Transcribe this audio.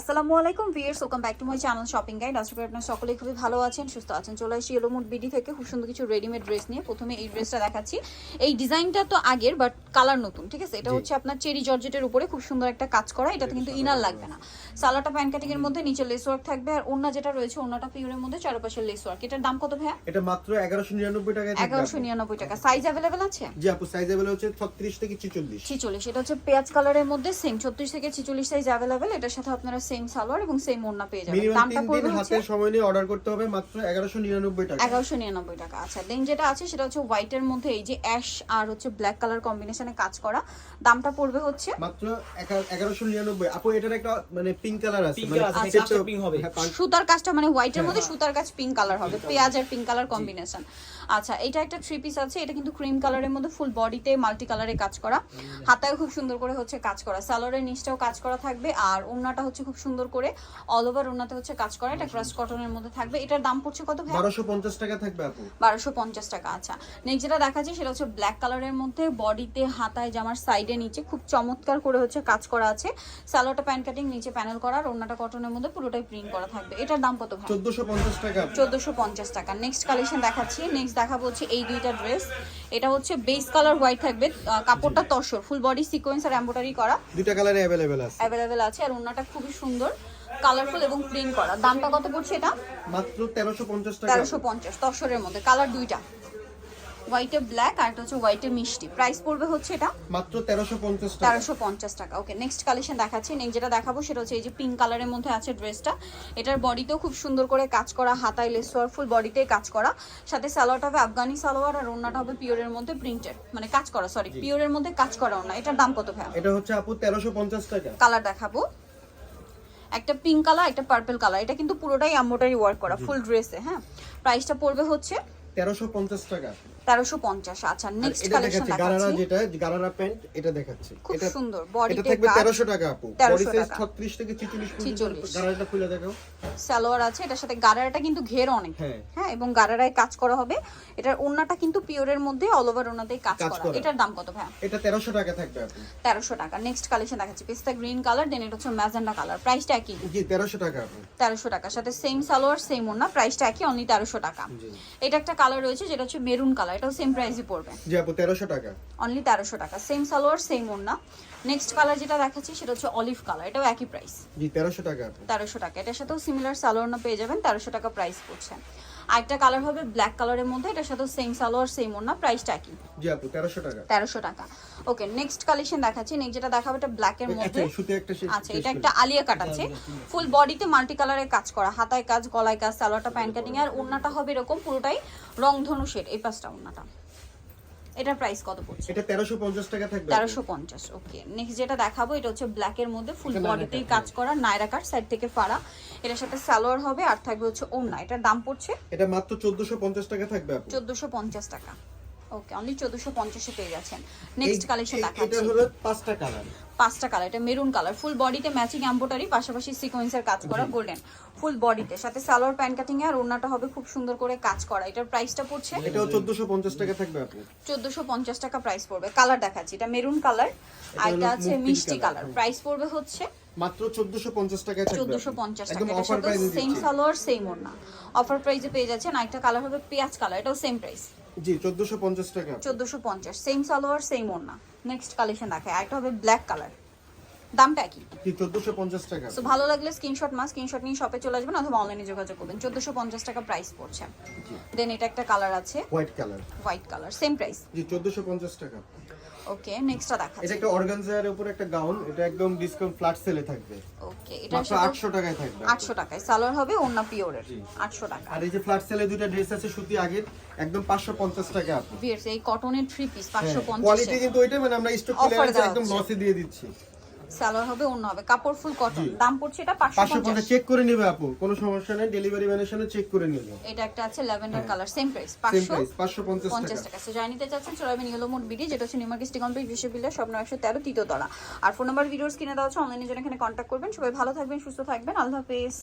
আসসালামু আলাইকুম viewers welcome back to my channel shopping guide. আশা করি আপনারা সকলেই খুবই ভালো আছেন সুস্থ আছেন। চলে আসি এলোমুট বিডি থেকে খুব সুন্দর কিছু রেডিমেড ড্রেস নিয়ে। প্রথমে এই ড্রেসটা দেখাচ্ছি। এই ডিজাইনটা তো আগের বাট কালার নতুন ঠিক আছে? এটা হচ্ছে আপনার চেরি জর্জেটের উপরে খুব সুন্দর একটা কাজ করা। এটাতে কিন্তু ইনার লাগবে না। সালাটা প্যান কাটিং এর মধ্যে নিচে লেস ওয়ার্ক থাকবে আর ওন্না যেটা রয়েছে ওন্নাটা পিওরের মধ্যে চারপাশের লেস ওয়ার্ক এটার দাম কত ভাইয়া? এটা মাত্র এগারোশো নিরানব্বই টাকায় থাকবে এগারোশো আপু। নিরানব্বই টাকা। সাইজ অ্যাভেলেবেল আছে? জি আপু সাইজ অ্যাভেলেবল হচ্ছে ছত্রিশ থেকে ছিচল্লিশ। ছিচল্লিশ। এটা হচ্ছে পেঁয়াজ কালারের মধ্যে সেম ছত্রিশ থেকে ছিচল্লিশ সাইজ অ্যাভেলেবেল এটার সাথে আপনারা সেম সালোয়ার এবং সেম ওড়না পেয়ে যাবেন। দামটা পড়বে হাতে সময় নিয়ে অর্ডার করতে হবে মাত্র এগারোশো নিরানব্বই টাকা। এগারোশো নিরানব্বই টাকা। আচ্ছা দেন যেটা আছে সেটা হচ্ছে হোয়াইটের মধ্যে এই যে অ্যাশ আর হচ্ছে ব্ল্যাক কালার কম্বিনেশনে কাজ করা দামটা পড়বে হচ্ছে মাত্র এগারোশো নিরানব্বই। আপু এটার একটা মানে পিঙ্ক কালার আছে মানে pink হবে। হ্যাঁ, সুতার কাজটা মানে হোয়াইটের মধ্যে হ্যাঁ। সুতার কাজ পিঙ্ক কালার হবে পেঁয়াজ আর পিঙ্ক কালার কম্বিনেশন আচ্ছা এটা একটা থ্রি পিস আছে এটা কিন্তু ক্রিম কালারের মধ্যে ফুল বডিতে মাল্টি কালারে কাজ করা। হাতায় খুব সুন্দর করে হচ্ছে কাজ করা। সালোয়ারের নিচটাও কাজ করা থাকবে আর ওড়নাটা হচ্ছে খুব সুন্দর করে অল ওভার ওনাতে হচ্ছে কাজ করা এটা ক্রাশ কটনের মধ্যে থাকবে। এটার দাম পড়ছে কত ভাই বারোশো পঞ্চাশ টাকা থাকবে আপু। বারোশো পঞ্চাশ টাকা আচ্ছা। নেক্সট যেটা দেখাচ্ছি সেটা হচ্ছে ব্ল্যাক কালারের মধ্যে বডিতে হাতায় জামার সাইডে নিচে খুব চমৎকার করে হচ্ছে কাজ করা আছে। সালোয়ারটা প্যান্ট কাটিং নিচে প্যানেল করা আর ওড়নাটা কটনের মধ্যে পুরোটাই প্রিন্ট করা থাকবে। এটার দাম কত ভাই চোদ্দশো পঞ্চাশ টাকা আপু। চোদ্দোশো পঞ্চাশ টাকা। নেক্সট কালেকশন দেখাচ্ছি। নেক্সট দেখাবো হচ্ছে এই দুইটা ড্রেস এটা হচ্ছে বেস কালার হোয়াইট থাকবে। কাপড়টা তসর ফুল বডি সিকোয়েন্স আর এম্বোটারি করা। দুইটা কালারে অ্যাভেলেবেল আছে। অ্যাভেলেবেল আছে। আর ওড়নাটা খুবই সুন্দর কালারফুল এবং প্রিন্ট করা। দামটা কত পড়ছে এটা? মাত্র তেরোশো পঞ্চাশ টাকা। তেরোশো পঞ্চাশ তসরের মধ্যে কালার দুইটা। হোয়াইট হোয়াইটে ব্ল্যাক আর এটা হচ্ছে হোয়াইট হোয়াইটে মিষ্টি। প্রাইস পড়বে হচ্ছে এটা? মাত্র তেরোশো পঞ্চাশ টাকা। তেরোশো পঞ্চাশ টাকা। ওকে নেক্সট কালেকশন দেখাচ্ছি। নেক্সট যেটা দেখাবো সেটা হচ্ছে এই যে পিঙ্ক কালারের মধ্যে আছে ড্রেসটা এটার বডিতেও খুব সুন্দর করে কাজ করা হাতায় লেসওয়ার ফুল বডিতে কাজ করা। সাথে সালোয়ারটা হবে আফগানি সালোয়ার আর ওড়নাটা হবে পিওরের মধ্যে প্রিন্টেড মানে কাজ করা সরি পিওরের মধ্যে কাজ করা ওড়না। এটার দাম কত ভাই এটা হচ্ছে আপু তেরোশো পঞ্চাশ টাকা। কালার দেখাবো। একটা পিঙ্ক কালার একটা পার্পল কালার এটা কিন্তু পুরোটাই আম্মোটারি ওয়ার্ক করা ফুল ড্রেসে হ্যাঁ? প্রাইসটা পড়বে হচ্ছে তেরোশো পঞ্চাশ টাকা। তেরোশো পঞ্চাশ আচ্ছা নেক্সট কালেকশন দেখাচ্ছি গারারা যেটা গারারা প্যান্ট এটা দেখাচ্ছি। খুব এটা সুন্দর এটা থাকবে কাজ তেরোশো টাকা আপু। বডি সাইজ টাকা। ছত্রিশ থেকে ছিচল্লিশ পর্যন্ত গারারাটা খুলে দেখাও। সালোয়ার আছে এটার সাথে গারারাটা কিন্তু ঘের অনেক। হ্যাঁ। হ্যাঁ এবং গারারায় কাজ করা হবে। এটার ওন্নাটা কিন্তু পিওরের মধ্যে অল ওভার ওনাতেই কাজ করা। এটার দাম কত ভাই এটা তেরোশো টাকা থাকবে আপু। তেরোশো টাকা। নেক্সট কালেকশন দেখাচ্ছি পিস্তা গ্রিন কালার দেন এটা হচ্ছে ম্যাজেন্ডা কালার প্রাইসটা একই। জি তেরোশো টাকা আপু। তেরোশো টাকার সাথে সেম সালোয়ার সেম ওন্না প্রাইসটা একই অনলি তেরোশো টাকা। এটা একটা কালার রয়েছে যেটা হচ্ছে মেরুন কালার এটাও সেম প্রাইসই পড়বে। জি আপু 1300 টাকা। অনলি 1300 টাকা সেম সালোয়ার সেম ওন্না নেক্সট কালার যেটা দেখাচ্ছি সেটা হচ্ছে অলিভ কালার এটাও একই প্রাইস জি 1300 টাকা আপু। তেরোশো টাকা এটার সাথেও সিমিলার সালোয়ার না পেয়ে যাবেন 1300 টাকা প্রাইস পড়ছে। আরেকটা কালার হবে ব্ল্যাক কালারের মধ্যে এটার সাথে সেম সালোয়ার সেম ওনা প্রাইসটা কি জি আপু 1300 টাকা। 1300 টাকা। ওকে নেক্সট কালেকশন দেখাচ্ছি। নেক্সট যেটা দেখাবো এটা ব্ল্যাক এর মধ্যে। শেষ- আচ্ছা এটা একটা আলিয়া কাট আছে। ফুল বডিতে মাল্টি কালারের কাজ করা। হাতায় কাজ গলায় কাজ সালোয়ারটা প্যান্ট কাটিং আর ওনাটা হবে এরকম পুরোটাই রং ধনুষের এই পাশটা ওড়নাটা। এটার প্রাইস কত পড়ছে? এটা তেরোশো পঞ্চাশ টাকা থাকবে। আপু। তেরোশো পঞ্চাশ ওকে নেক্সট যেটা দেখাবো এটা হচ্ছে ব্ল্যাক এর মধ্যে ফুল বডিতেই কাজ করা নায়রা কাট সাইড থেকে ফাড়া। এটার সাথে সালোয়ার হবে আর থাকবে হচ্ছে ওড়না। এটার দাম পড়ছে? এটা মাত্র চোদ্দশো পঞ্চাশ টাকা থাকবে আপু। চোদ্দশো পঞ্চাশ টাকা। ওকে অনলি চোদ্দশো পঞ্চাশে পেয়ে যাচ্ছেন। নেক্সট কালেকশন দেখাচ্ছি। এটা হলো পাঁচটা কালার পাঁচটা কালার এটা মেরুন কালার ফুল বডিতে ম্যাচিং এম্বোটারি পাশাপাশি সিকোয়েন্সের কাজ করা গোল্ডেন ফুল বডিতে সাথে সালোয়ার প্যান্ট কাটিং আর ওড়নাটা হবে খুব সুন্দর করে কাজ করা এটার প্রাইসটা পড়ছে চোদ্দশো পঞ্চাশ টাকা থাকবে আপু। চোদ্দশো পঞ্চাশ টাকা প্রাইস পড়বে। কালার দেখাচ্ছি এটা মেরুন কালার আর এটা আছে মিষ্টি কালার প্রাইস পড়বে হচ্ছে মাত্র চোদ্দশো পঞ্চাশ টাকায় থাকবে। চোদ্দশো আপু। পঞ্চাশ টাকা একদম অফার সাথে সেম সালোয়ার সেম ওড়না। অফার প্রাইসে পেয়ে যাচ্ছেন আরেকটা কালার হবে পেঁয়াজ কালার এটাও সেম প্রাইস জি চোদ্দশো পঞ্চাশ টাকা। চোদ্দশো পঞ্চাশ সেম সালোয়ার সেম ওড়না। নেক্সট কালেকশন দেখায় আরেকটা হবে ব্ল্যাক কালার দামটা কি? জি চোদ্দশো পঞ্চাশ টাকা। সো ভালো লাগলে স্ক্রিনশট মা স্ক্রিনশট নিয়ে শপে চলে আসবেন অথবা অনলাইনে যোগাযোগ করবেন। চোদ্দশো পঞ্চাশ টাকা প্রাইস পড়ছে। দেন এটা একটা কালার আছে। White colour white colour same price জি চোদ্দশো পঞ্চাশ টাকা। ওকে নেক্সটটা এটা দেখাচ্ছি। একটা অর্গানজার উপর একটা গাউন এটা একদম ডিসকাউন্ট ফ্ল্যাট সেলে থাকবে। ওকে এটা মাত্র আটশো টাকায় থাকবে আটশো টাকায়। সালোয়ার হবে ওন্না পিওরের জি। আটশো টাকা। আর এই যে ফ্ল্যাট সেলে দুইটা ড্রেস আছে সুতি আগের একদম পাঁচশো পঞ্চাশ টাকা আপু ভিয়ার্স এই কটনের থ্রি পিস পাঁচশো কোয়ালিটি পঞ্চাশ কিন্তু ওইটাই মানে আমরা স্টক করে একদম লসে দিয়ে দিচ্ছি। সালোয়ার হবে অন্য হবে। কাপড় ফুল কটন দাম পড়ছে এটা পাঁচশো পাঁচশো পঞ্চাশ। পঞ্চাশ। চেক করে নেবে আপু কোনো সমস্যা নেই ডেলিভারি ম্যানের সাথে চেক করে নেবে। এটা একটা আছে lavender colour same price same পাঁচশো প্রাইস পাঁচশো পঞ্চাশ পঞ্চাশ টাকা। টাকা। সো জানিতে নিতে চাচ্ছেন চলে যাবেন ইয়েলো মোড বিডি যেটা হচ্ছে নিউমার্কেট স্টিক কমপ্লিট বিশ্ববিদ্যালয় স্বপ্ন একশো তেরো তৃতীয়তলা। আর ফোন নাম্বার ভিডিওস কিনে দেওয়া হচ্ছে অনলাইনে জন্য এখানে কন্ট্যাক্ট করবেন। সবাই ভালো থাকবেন সুস্থ থাকবেন। আল্লাহ হাফেজ।